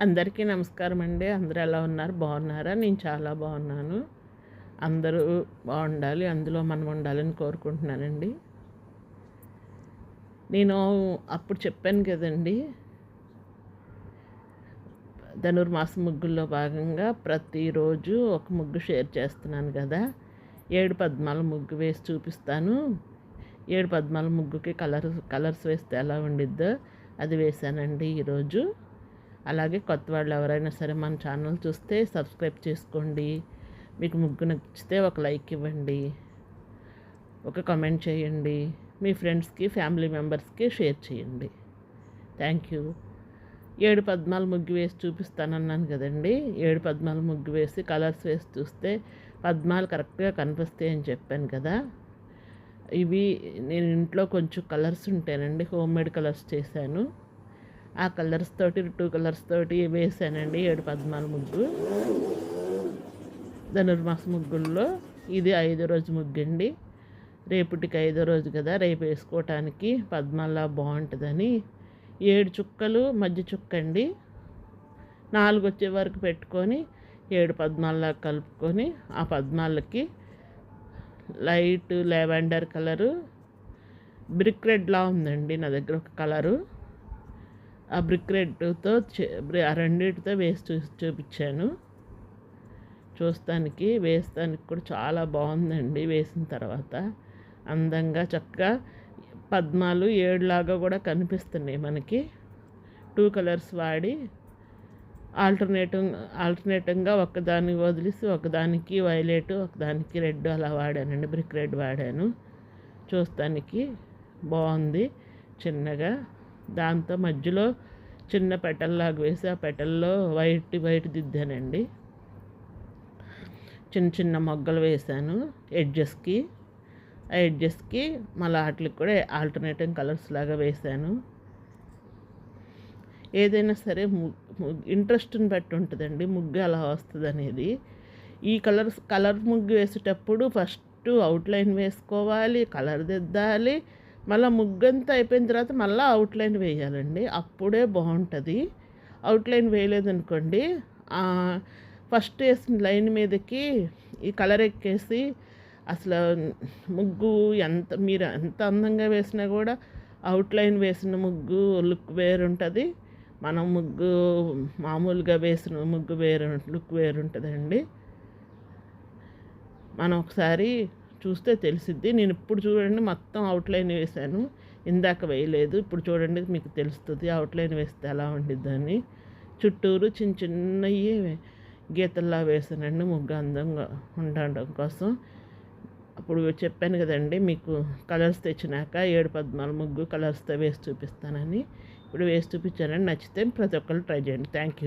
అందరికీ నమస్కారం అండి. అందరూ ఎలా ఉన్నారు? బాగున్నారా? నేను చాలా బాగున్నాను. అందరూ బాగుండాలి. అందులో మనం ఉండాలని కోరుకుంటున్నానండి. నేను అప్పుడు చెప్పాను కదండి ధనుర్మాస ముగ్గుల్లో భాగంగా ప్రతిరోజు ఒక ముగ్గు షేర్ చేస్తున్నాను కదా ఏడు పద్మాల ముగ్గు వేసి చూపిస్తాను. ఏడు పద్మాల ముగ్గుకి కలర్ కలర్స్ వేస్తే ఎలా ఉండిద్దో అది వేశానండి ఈరోజు. అలాగే కొత్త వాళ్ళు ఎవరైనా సరే మన ఛానల్ చూస్తే సబ్స్క్రైబ్ చేసుకోండి. మీకు ముగ్గు నచ్చితే ఒక లైక్ ఇవ్వండి. ఒక కమెంట్ చేయండి. మీ ఫ్రెండ్స్కి ఫ్యామిలీ మెంబర్స్కి షేర్ చేయండి. Thank you. ఏడు పద్మాలు ముగ్గు వేసి చూపిస్తానన్నాను కదండి. ఏడు పద్మాలు ముగ్గు వేసి కలర్స్ వేసి చూస్తే పద్మాలు కరెక్ట్గా కనిపిస్తాయి అని చెప్పాను కదా. ఇవి నేను ఇంట్లో కొంచెం కలర్స్ ఉంటానండి హోమ్ మేడ్ కలర్స్ చేశాను. ఆ కలర్స్ తోటి టూ కలర్స్ తోటి వేసానండి ఏడు పద్మాల ముగ్గు. ధనుర్మాస ముగ్గుల్లో ఇది ఐదో రోజు ముగ్గు అండి రేపటికి ఐదో రోజు కదా రేపు వేసుకోవటానికి పద్మాలా బాగుంటుందని. ఏడు చుక్కలు మధ్య చుక్క అండి నాలుగు వచ్చే వరకు పెట్టుకొని ఏడు పద్మాల్లా కలుపుకొని ఆ పద్మాలకి లైట్ లెవెండర్ కలరు. బ్రిక్ రెడ్లా ఉందండి నా దగ్గర ఒక కలరు. ఆ బ్రిక్ రెడ్తో ఆ రెండింటితో వేసి చూ చూపించాను. చూస్తానికి వేస్తానికి కూడా చాలా బాగుందండి వేసిన తర్వాత. అందంగా చక్కగా పద్మాలు ఏడులాగా కూడా కనిపిస్తున్నాయి మనకి. టూ కలర్స్ వాడి ఆల్టర్నేటివ్ ఆల్టర్నేటివ్గా ఒకదాన్ని వదిలేసి ఒకదానికి వైలెట్ ఒకదానికి రెడ్ అలా వాడానండి. బ్రిక్ రెడ్ వాడాను. చూస్తానికి బాగుంది చిన్నగా. దాంతో మధ్యలో చిన్న పెటల్లాగా వేసి ఆ పెటల్లో వైట్ వైట్ దిద్దానండి. చిన్న చిన్న మొగ్గలు వేసాను ఎడ్జెస్కి. ఆ ఎడ్జెస్కి మళ్ళీ వాటికి కూడా ఆల్టర్నేటివ్ కలర్స్ లాగా వేసాను. ఏదైనా సరే ఇంట్రెస్ట్ని బట్టి ఉంటుందండి ముగ్గు అలా వస్తుంది అనేది ఈ కలర్స్ కలర్ ముగ్గు వేసేటప్పుడు ఫస్ట్ అవుట్లైన్ వేసుకోవాలి కలర్ దిద్దాలి మళ్ళీ ముగ్గంతా అయిపోయిన తర్వాత మళ్ళీ అవుట్లైన్ వేయాలండి. అప్పుడే బాగుంటుంది. అవుట్లైన్ వేయలేదనుకోండి ఫస్ట్ వేసిన లైన్ మీదకి ఈ కలర్ ఎక్కేసి అసలు ముగ్గు ఎంత మీరు ఎంత అందంగా వేసినా కూడా అవుట్లైన్ వేసిన ముగ్గు లుక్ వేరుంటుంది. మనం ముగ్గు మామూలుగా వేసిన ముగ్గు వేరు లుక్ వేరుంటుందండి. మనం ఒకసారి చూస్తే తెలిసిద్ది. నేను ఇప్పుడు చూడండి మొత్తం అవుట్లైన్ వేసాను ఇందాక వేయలేదు. ఇప్పుడు చూడండి మీకు తెలుస్తుంది అవుట్లైన్ వేస్తే ఎలా ఉండిద్దని చుట్టూరు చిన్న చిన్నవి గీతల్లా వేసానండి ముగ్గు అందంగా ఉండడం కోసం. అప్పుడు చెప్పాను కదండి మీకు కలర్స్ తెచ్చినాక ఏడు పద్నాలుగు ముగ్గు కలర్స్తో వేసి చూపిస్తానని. ఇప్పుడు వేసి చూపించానండి నచ్చితే ప్రతి ఒక్కరు ట్రై చేయండి. Thank you